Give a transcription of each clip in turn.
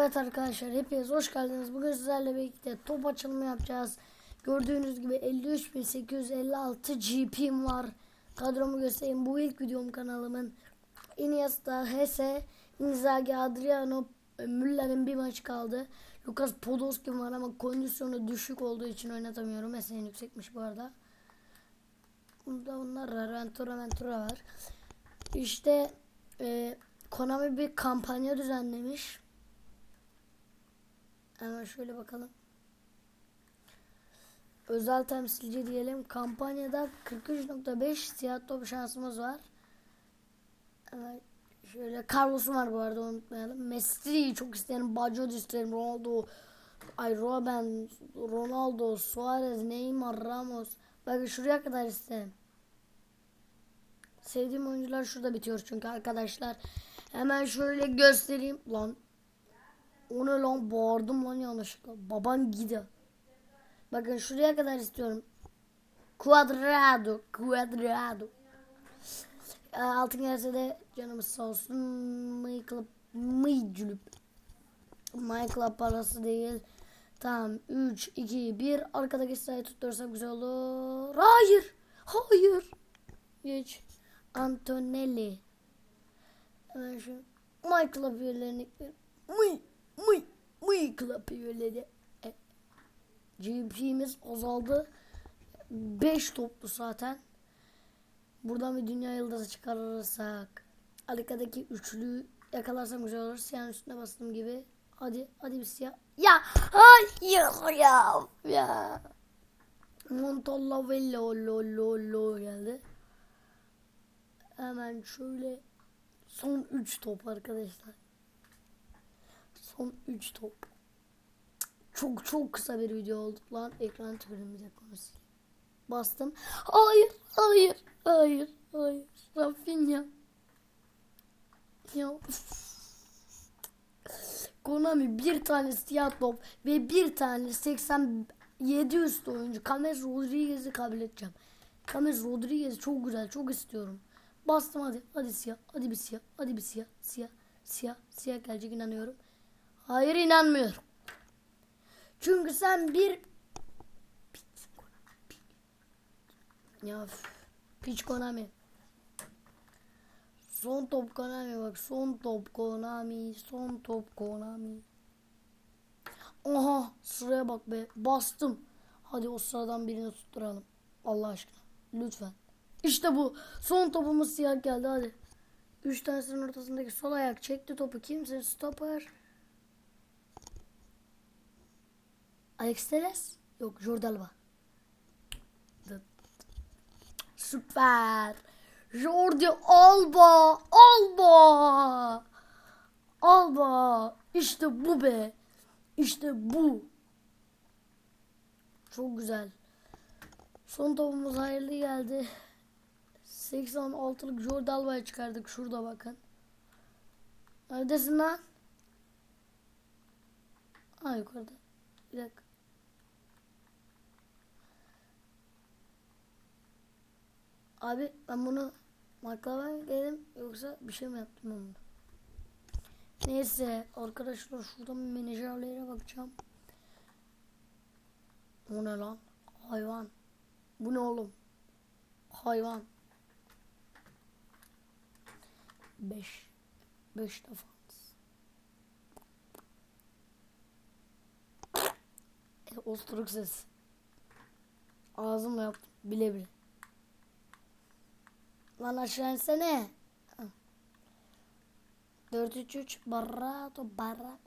Evet arkadaşlar hepiniz hoş geldiniz. Bugün sizlerle birlikte top açılımı yapacağız. Gördüğünüz gibi 53.856 GP'm var. Kadromu göstereyim. Bu ilk videom kanalımın. Iniesta, Hesse, Inzaghi, Adriano, Müller'in bir maç kaldı. Lucas Podolski var ama kondisyonu düşük olduğu için oynatamıyorum. Hesse'nin yüksekmiş bu arada. Bunda bunlar var. Ventura Ventura var. İşte e, Konami bir kampanya düzenlemiş. Hemen şöyle bakalım. Özel temsilci diyelim. Kampanyada 43.5 siyah top şansımız var. Evet. Şöyle Carlos'um var bu arada unutmayalım. Messi'yi çok isterim. Baggio isterim. Ronaldo. Ay Robben. Ronaldo. Suarez. Neymar. Ramos. Bakın şuraya kadar isterim. Sevdiğim oyuncular şurada bitiyor çünkü arkadaşlar. Hemen şöyle göstereyim. Lan o ne lan bağırdım lan yanlışlıkla. Baban gidi. Bakın şuraya kadar istiyorum. Quadrado. Quadrado. Altın gelse de canımız sağ olsun. Michael Mıйcülüp. Michael'a parası değil. Tamam. 3, 2, 1. Arkadaki sayı tuttursam güzel olur. Hayır. Hayır. Geç. Antonelli. Hemen şu Michael'a üyelerini Mıy, mıy, mıy üyeleri. E, GP'miz azaldı. 5 toplu zaten. Buradan bir dünya yıldızı çıkarırsak. Arkadaki üçlüyü yakalarsam güzel olur. Siyahın üstüne bastığım gibi. Hadi, hadi bir siyah. Ya, hayır ya. Ya. Montalla ve lo lo geldi. Hemen şöyle son 3 top arkadaşlar. Son 3 top. Çok çok kısa bir video oldu lan. Ekran tüpürümüze konusu. Bastım. Hayır, hayır, hayır, hayır. Rafinha. Ya. Konami bir tane siyah top ve bir tane 87 üstü oyuncu. Kames Rodriguez'i kabul edeceğim. Kames Rodriguez çok güzel, çok istiyorum. Bastım hadi. Hadi siyah. Hadi bir siyah. Hadi bir siyah. Siyah. Siyah. Siyah gelecek inanıyorum. Hayır inanmıyorum. Çünkü sen bir ya piç Konami. Son top Konami bak. Son top Konami. Son top Konami. Aha sıraya bak be. Bastım. Hadi o sıradan birini tutturalım. Allah aşkına. Lütfen. İşte bu. Son topumuz siyah geldi hadi. Üç tanesinin ortasındaki sol ayak çekti topu. Kimsin? Stopper. Alex Teles? Yok Jordi Alba. Süper. Jordi Alba. Alba. Alba. İşte bu be. İşte bu. Çok güzel. Son topumuz hayırlı geldi. 86'lık Jordi Alba'yı çıkardık. Şurada bakın. Neredesin lan? Ha yukarıda. Bir dakika. Abi ben bunu maklava dedim yoksa bir şey mi yaptım bunu? Neyse arkadaşlar şuradan menajerlere bakacağım. O ne lan? Hayvan. Bu ne oğlum? Hayvan. 5 5 defans. E, ses. Ağzımla yaptım bile bile. Lan aşağı insene. 4-3-3 Barato Barra.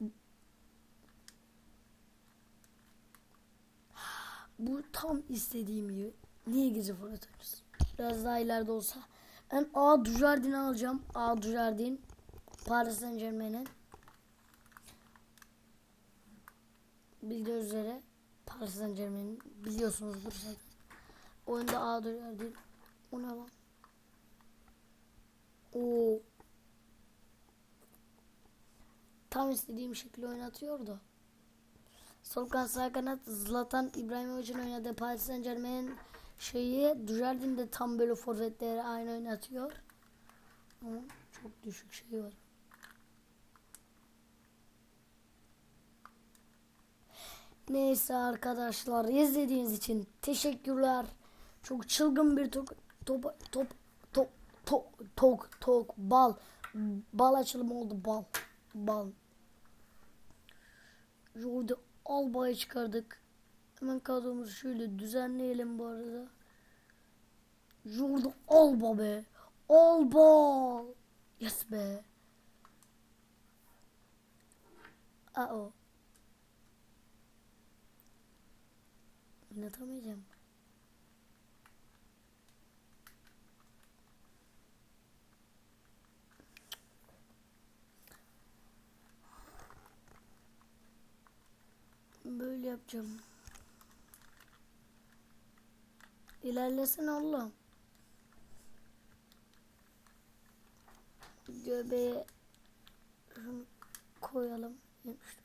Bu tam istediğim gibi. Niye forvet oynuyorsun? Biraz daha ileride olsa. Ben A Dujardin'i alacağım. A Dujardin. Paris Saint Germain'in. Bildiğiniz üzere Paris Saint Germain'in biliyorsunuzdur zaten. Oyunda A Dujardin. O ne lan? Oo. Tam istediğim şekilde oynatıyor da. Sol kanat sağ kanat Zlatan İbrahimovic'in oynadığı Paris Saint Germain'in şeyi Dujardin de tam böyle forvetleri aynı oynatıyor. Ama çok düşük şey var. Neyse arkadaşlar izlediğiniz için teşekkürler. Çok çılgın bir top top top top tok tok bal bal açılımı oldu bal bal. Jordi Alba'yı çıkardık. Hemen kadromuzu şöyle düzenleyelim bu arada. Jordi Alba be. Alba. Yes be. Aa o. Oynatamayacağım. Böyle yapacağım. İlerlesin Allah. Göbeğe koyalım. 74.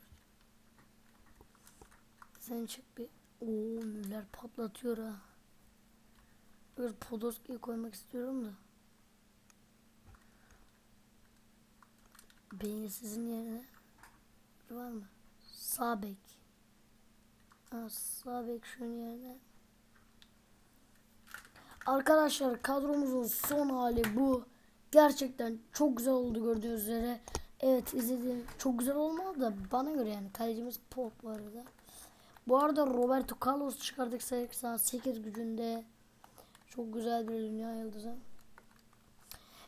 Sen çık bir. Oo Müller patlatıyor ha. Bir Podolski'yi koymak istiyorum da. Beyni sizin yerine var mı? Sağ. Ha, sağ bek şunun yerine. Arkadaşlar kadromuzun son hali bu. Gerçekten çok güzel oldu gördüğünüz üzere. Evet izlediğim çok güzel olmadı da bana göre yani kalecimiz Pop bu arada. Bu arada Roberto Carlos çıkardık 88 gücünde. Çok güzel bir dünya yıldızı.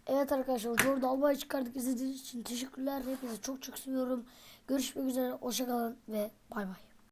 Evet arkadaşlar Jordi Alba'yı çıkardık izlediğiniz için teşekkürler. Hepinizi çok çok seviyorum. Görüşmek üzere. Hoşçakalın ve bay bay.